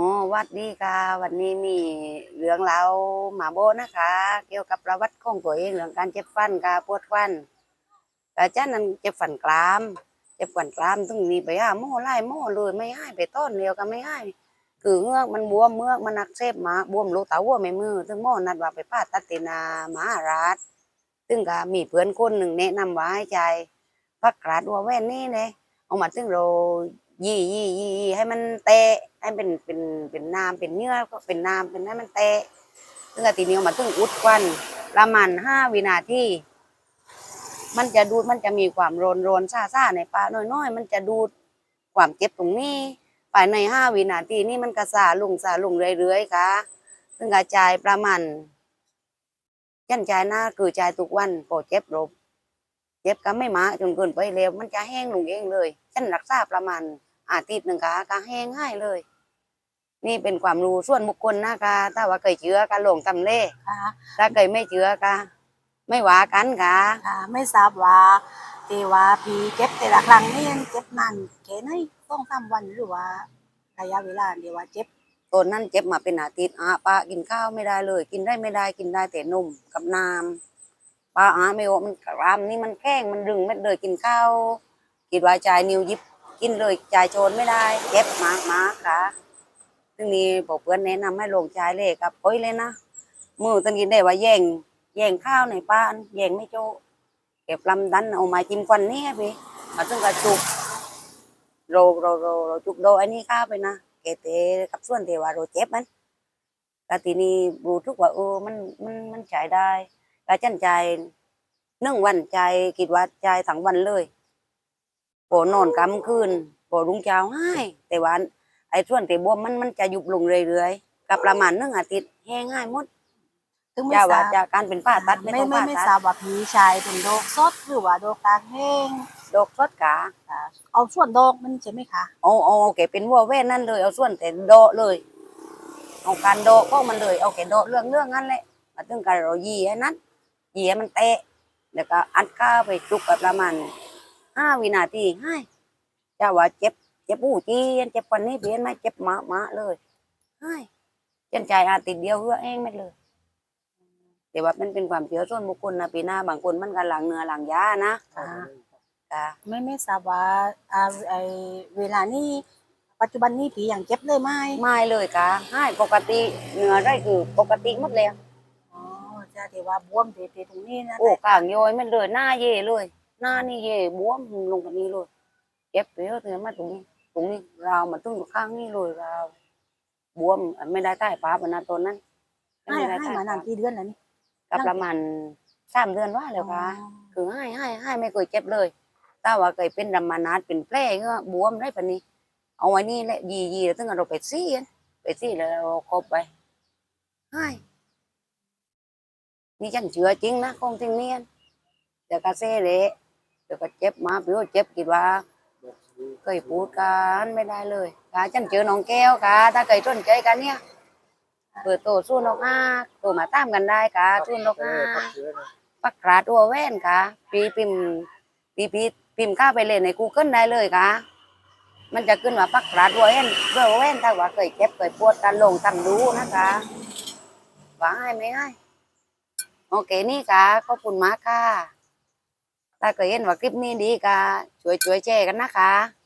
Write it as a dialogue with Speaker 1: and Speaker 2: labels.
Speaker 1: อ๋อวัดดีค่ะ วันนี้มีเรื่องราหมาโบนะคะ เกี่ยวกับประวัติของตัวเองเรื่องการเจ็บฟันค่ะปวดฟันแต่จ้านั้นเจ็บฟันกราม เจ็บฟันกรามต้องมีไปหาหม้อไล่หม้อเลยไม่ให้ไปต้นเดียวก็ไม่ให้คือเงือกมันบวมเมือกมันอักเสบมาบวมลูกตาวัวไม่มือถึงหม้อนัดว่าไปผ่าตัดตินาหมาราชซึ่งก็มีเพื่อนคนหนึ่งแนะนำว่าให้ใจพักกราดวัวแว่นนี่เลยเอามาถึงเรา ยี่ยี่ยี่ให้มันเตะให้เป็นเป็นเป็นน้ำเป็นเนื้อก็เป็นน้ำเป็นให้มันเตะซึ่งก็ทีนี้เอามาถึงอุดควันประมาณห้าวินาทีมันจะดูดมันจะมีความโรนโรนซาซาในปลาน้อยๆ มันจะดูดความเจ็บตรงนี้ภายในห้าวินาทีนี่มันกระซาลงซาลงเรื่อยๆค่ะซึ่งกระจายประมาณยันจายหน้าคือจายทุกวันพอเจ็บรบเจ็บก็ไม่มาจนเกินไปเร็วมันจะแห้งลงเองเลยฉันรักษาประมาณ อาทิตย์หนึ่งค่ะก็แห้งง่ายเลย นี่เป็นความรู้ส่วนบุคคลนะคะถ้าว่าเคยเชื้อก็ลงตำเล่
Speaker 2: ค่ะ
Speaker 1: ถ้าเคยไม่เชื้อก็ไม่ว่ากันค่ะ
Speaker 2: ค่ะ ไม่ทราบว่าที่ว่าพี่เจ็บแต่ละครั้งนี่เจ็บนานแค่ไหนต้องสามวันหรือว่าระยะเวลาเดียวว่าเจ็บ
Speaker 1: ตอนนั้นเจ็บมาเป็นอาทิตย์อาป้ากินข้าวไม่ได้เลย กินได้ไม่ได้กินได้แต่นมกับน้ำป้าอาไม่ว่ามันกรามนี่มันแข้งมันดึงไม่เลยกินข้าวกินวายจ่ายนิ้วยิบ กินเลยจ่ายโจรไม่ได้เจ็บมากมากค่ะซึ่งนี่บอกเพื่อนแนะนำให้ลงจ่ายเลยกับโอ้ยเลยนะมือตันกินได้ว่าแย่งแย่งข้าวในป้านแย่งไม่โจเก็บลำดันเอามาจิ้มควันนี่พี่เอาซึ่งกระจุกโรโรโรโรจุกโดอันนี้ข้าวไปนะเกเตกับส่วนเทวาโรเจ็บมันแต่ทีนี้รู้ทุกว่าเออมันมันมันใช้ได้กาจันใจนึ่งวันใจายคิดว่าใจายทั้งวันเลย โปนอนกำคืนโปรุงเช้าให้แต่ว่าไอ้ส่วนเตบวมมันมันจะยุบลงเรื่อยๆกับประมาณหนึ่งอาทิตย์แห้งง่ายหมด
Speaker 2: ถึงไม่
Speaker 1: อย่า
Speaker 2: ท
Speaker 1: ว่า
Speaker 2: ราบ
Speaker 1: จากการเป็นป้าตัดไม่
Speaker 2: ไม่
Speaker 1: ต้อง
Speaker 2: ไม่
Speaker 1: ป้า
Speaker 2: ไม่
Speaker 1: ตั
Speaker 2: ทรา
Speaker 1: ด
Speaker 2: บว่าพี่ชายเป็นโรคสดหรือว่าโรคตากแห้ง
Speaker 1: ดอกสดกา
Speaker 2: ค่ะเอาส่วนโรคมันใช่ไหมคะ
Speaker 1: เอาเอาเอาแกเป็นวัวแว่นนั่นเลยเอาส่วนแต่โดะเลยเอาการโดะพวกมันเลยเอาแกโดะเรื่องเรื่องนั้นแหละมาถึงการเรายีให้นั้นยีให้มันเตะแล้วก็อัดข้าวไปจุกกับประมาณ ห้าวินาทีให้จะว่าเจ็บ เจ็บปูจีนเจ็บปันนี้เปลี่ยนไหมเจ็บหมาหมาเลยให้เจนใจอาทิตย์เดียวเพื่อเองไม่เลยแต่ว่ามันเป็นความเชื่อส่วนบุคคลนะปีหน้าบางคนมันก็หลังเนื้อหลังยานะ
Speaker 2: ค่ะ
Speaker 1: ค่ะ
Speaker 2: ไม่ไม่ทราบว่าอ่าไอเวลานี้ปัจจุบันนี้พี่ยังเจ็บเลยไหม
Speaker 1: ไม่เลยค่ะให้ปกติเนื้อได้คือปกติหมดเลย
Speaker 2: อ๋อจะที่ว่าบวมเตะๆตรงนี้นะ
Speaker 1: โอ้กลางโยอยมันเลยหน้าเย่เลย หน้านี่เย่บวมลงแบบนี้เลยเจ็บเยอะเลยมาตรงนี้ ตรงนี้ราวมาตึ้งข้างนี่เลยราวบวมไม่ได้ใต้ป้าปนะตอนนั้น
Speaker 2: ให้ให้มานานกี่เดือนแล้วนี่
Speaker 1: กับประมาณสามเดือนว่าแล้วค่ะ
Speaker 2: อ๋อ
Speaker 1: คือให้ให้ให้ไม่เคยเจ็บเลยถ้าว่าเคยเป็นดำมานาดเป็นแผลก็บวมได้ปะนี้ เอาไว้นี่แหละยียีแล้วถึงเราไปซี่กันไปซี่แล้วเราครบไปให้นี่ฉันเชื่อจริงนะของจริงเนี่ยเดี๋ยวก็เซ่เละ เดี๋ยวก็เจ็บมาพี่ว่าเจ็บคิดว่าเคยพูดกันไม่ได้เลยค่ะฉันเจอน้องแก้วค่ะ ถ้าเคยสนใจกันเนี่ยเปิดโตสู้นกอ้าโตมาตามกันได้ค่ะสู้นกอ้าปักกราดตัวแว่นค่ะปีพิมพ์ปีปีพิมพ์ข้าไปเลยใน Google ได้เลยค่ะ มันจะขึ้นว่าปักกราดตัวแว่นตัวแว่นถ้าว่าเคยเจ็บเคยปวดกันลงตั้งดูนะคะว่าให้ไหมให้โอเคนี่ค่ะขอบคุณมากค่ะ ถ้าเกิดเห็นว่าคลิปนี้ดีก็ช่วยช่วยแชร์กันนะคะ